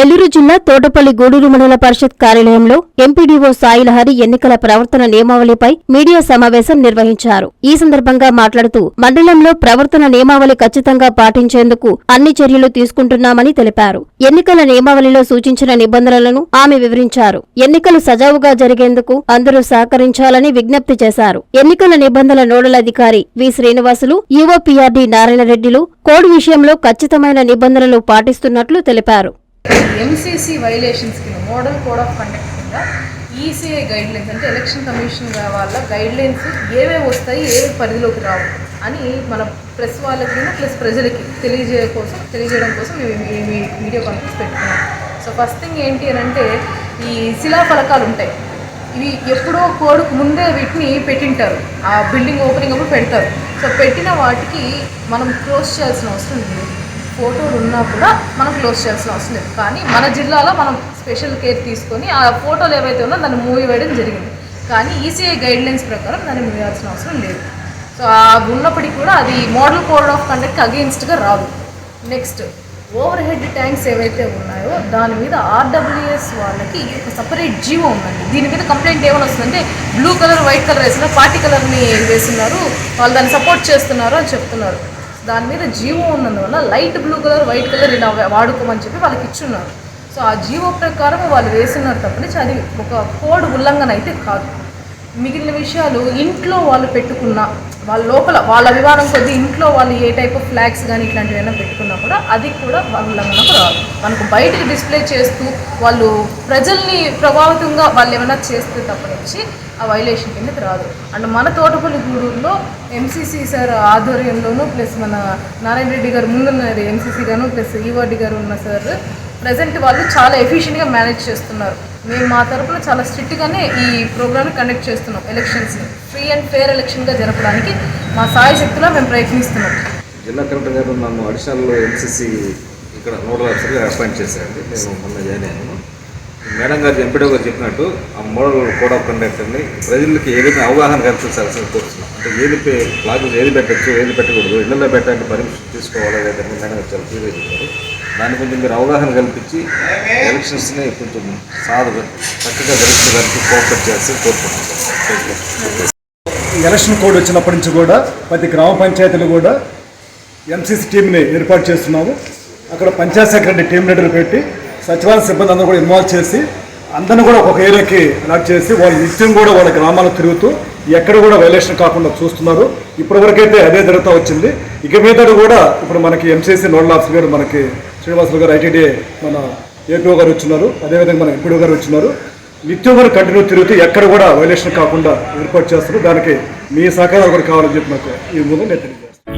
నెల్లూరు జిల్లా తోటపల్లి గూడూరు మండల పరిషత్ కార్యాలయంలో ఎంపీడీఓ సాయిలహరి ఎన్నికల ప్రవర్తన నియమావళిపై మీడియా సమావేశం నిర్వహించారు. ఈ సందర్భంగా మాట్లాడుతూ మండలంలో ప్రవర్తన నియమావళి ఖచ్చితంగా పాటించేందుకు అన్ని చర్యలు తీసుకుంటున్నామని తెలిపారు. ఎన్నికల నియమావళిలో సూచించిన నిబంధనలను ఆమె వివరించారు. ఎన్నికలు సజావుగా జరిగేందుకు అందరూ సహకరించాలని విజ్ఞప్తి చేశారు. ఎన్నికల నిబంధనల నోడల్ అధికారి వి. శ్రీనివాసులు యువపీఆర్డీ నారాయణరెడ్డిలు కోడ్ విషయంలో ఖచ్చితమైన నిబంధనలు పాటిస్తున్నట్లు తెలిపారు. ఎంసీసీ వైలేషన్స్ కింద మోడల్ కోడ్ ఆఫ్ కండక్ట్ కింద ఈసీఐ గైడ్ లైన్స్ అంటే ఎలక్షన్ కమిషన్ వాళ్ళ గైడ్ లైన్స్ ఏవేవి వస్తాయి ఏవి పరిధిలోకి రావు అని మన ప్రెస్ వాళ్ళకి ప్లస్ ప్రజలకి తెలియజేయ కోసం తెలియజేయడం కోసం మేము ఈ- వీడియో కాన్ఫరెన్స్ పెట్టుకున్నాం. సో ఫస్ట్ థింగ్ ఏంటి అని అంటే ఈ శిలాఫలకాలు ఉంటాయి. ఇవి ఎప్పుడో కోడుకు ముందే వీటిని పెట్టింటారు. ఆ బిల్డింగ్ ఓపెనింగ్ అప్పుడు పెడతారు. సో పెట్టిన వాటికి మనం క్లోజ్ చేయాల్సిన అవసరం ఉంది ఫోటోలు ఉన్నా కూడా మనం క్లోజ్ చేయాల్సిన అవసరం లేదు. కానీ మన జిల్లాలో మనం స్పెషల్ కేర్ తీసుకొని ఆ ఫోటోలు ఏవైతే ఉన్నా దాన్ని మూవ్ వేయడం జరిగింది. కానీ ఈసీఐ గైడ్ లైన్స్ ప్రకారం దాన్ని మూవ్ చేయాల్సిన అవసరం లేదు. సో అది ఉన్నప్పటికీ కూడా అది మోడల్ కోడ్ ఆఫ్ కండక్ట్ అగెయిన్స్ట్గా రాదు. నెక్స్ట్ ఓవర్ హెడ్ ట్యాంక్స్ ఏవైతే ఉన్నాయో దాని మీద ఆర్డబ్ల్యూఎస్ వాళ్ళకి ఒక సపరేట్ జీవో ఉందండి. దీని మీద కంప్లైంట్ ఏమైనా వస్తుందంటే బ్లూ కలర్ వైట్ కలర్ వేసిన పార్టీ కలర్ని వేస్తున్నారు. వాళ్ళు దాన్ని సపోర్ట్ చేస్తున్నారు అని చెప్తున్నారు. దాని మీద జీవో ఉన్నందువల్ల light blue colour white colour ఇలా వాడుకోమని చెప్పి వాళ్ళకి ఇచ్చున్నారు. సో ఆ జీవో ప్రకారం వాళ్ళు వేస్తున్నారు తప్పని అది ఒక కోడ్ ఉల్లంఘన అయితే కాదు. మిగిలిన విషయాలు ఇంట్లో వాళ్ళు పెట్టుకున్న వాళ్ళ లోపల వాళ్ళ అభిమానం కొద్దీ ఇంట్లో వాళ్ళు ఏ టైప్ ఆఫ్ ఫ్లాగ్స్ కానీ ఇట్లాంటివి ఏమైనా పెట్టుకున్నా కూడా అది కూడా వాళ్ళ మనకు రాదు. మనకు బయటకు డిస్ప్లే చేస్తూ వాళ్ళు ప్రజల్ని ప్రభావితంగా వాళ్ళు ఏమైనా చేస్తే తప్పనిచ్చి ఆ వైలేషన్ కిందకి రాదు. అండ్ మన తోటపల్లి గూడూరులో ఎంసీసీ సార్ ఆధ్వర్యంలోనూ ప్లస్ మన నారాయణ రెడ్డి గారు ముందున్నారు ఎంసీసీ గాను ప్లస్ ఈవార్డి గారు ఉన్న సార్ ప్రజెంట్ వాళ్ళు చాలా ఎఫిషియెంట్గా మేనేజ్ చేస్తున్నారు. మేము మా తరపున చాలా స్ట్రిక్ట్గానే ఈ ప్రోగ్రామ్ని కండక్ట్ చేస్తున్నాం ఎలక్షన్స్ని ఫ్రీ అండ్ ఫేర్ ఎలక్షన్గా జరపడానికి మా సాయి శక్తిలో మేము ప్రయత్నిస్తున్నాం. జిల్లా కలెక్టర్ గారు నన్ను అడిషనల్ ఎంసీసీ ఇక్కడ నోడల్ ఆఫీసర్గా అపాయింట్ చేశారండి. నేను మొన్న జాయిన్ అయ్యాను. మేడం గారు ఎంపీడో గారు చెప్పినట్టు ఆ మోడల్ కోడ్ ఆఫ్ కండక్ట్ని ప్రజలకి ఏదైనా అవగాహన కల్పించాల్సిన కోరుతున్నాం అంటే ఏది పే- ఏది పెట్టచ్చు ఏది పెట్టకూడదు ఇళ్ళలో పెట్టడానికి పర్మిషన్ తీసుకోవాలి లేదని మేడం గారు చాలా క్లియర్గా చెప్పారు. దాని కొంచెం మీరు అవగాహన కల్పించి ఎలక్షన్స్ని కొంచెం సాధు చక్కగా జరుపుకోవడానికి కోఆపరేట్ చేసి కోరుకుంటున్నాం. ఎలక్షన్ కోడ్ వచ్చినప్పటి నుంచి కూడా ప్రతి గ్రామ పంచాయతీలు కూడా ఎంసీసీ టీంని ఏర్పాటు చేస్తున్నాము. అక్కడ పంచాయత్ సెక్రటరీ టీం లీడర్ పెట్టి సచివాలయ సిబ్బంది అందరూ కూడా ఇన్వాల్వ్ చేసి అందరిని కూడా ఒక ఏరియాకి అలాట్ చేసి వాళ్ళ నిత్యం కూడా వాళ్ళ గ్రామాలకు తిరుగుతూ ఎక్కడ కూడా వైలేషన్ కాకుండా చూస్తున్నారు. ఇప్పటివరకైతే అదే జరుగుతూ వచ్చింది. ఇక మీద కూడా ఇప్పుడు మనకి ఎంసీసీ నోడల్ ఆఫీసర్ గారు మనకి శ్రీనివాసులు గారు ఐటీడీ మన ఏపీఓ గారు వచ్చినారు. అదేవిధంగా మన ఎంపీడీ గారు వచ్చినారు. నిత్యం వరకు కంటిన్యూ తిరుగుతూ ఎక్కడ కూడా వైలేషన్ కాకుండా ఏర్పాటు చేస్తారు దానికి మీ సహకారం కూడా కావాలని చెప్పి నాకు ఈ ముందు నేను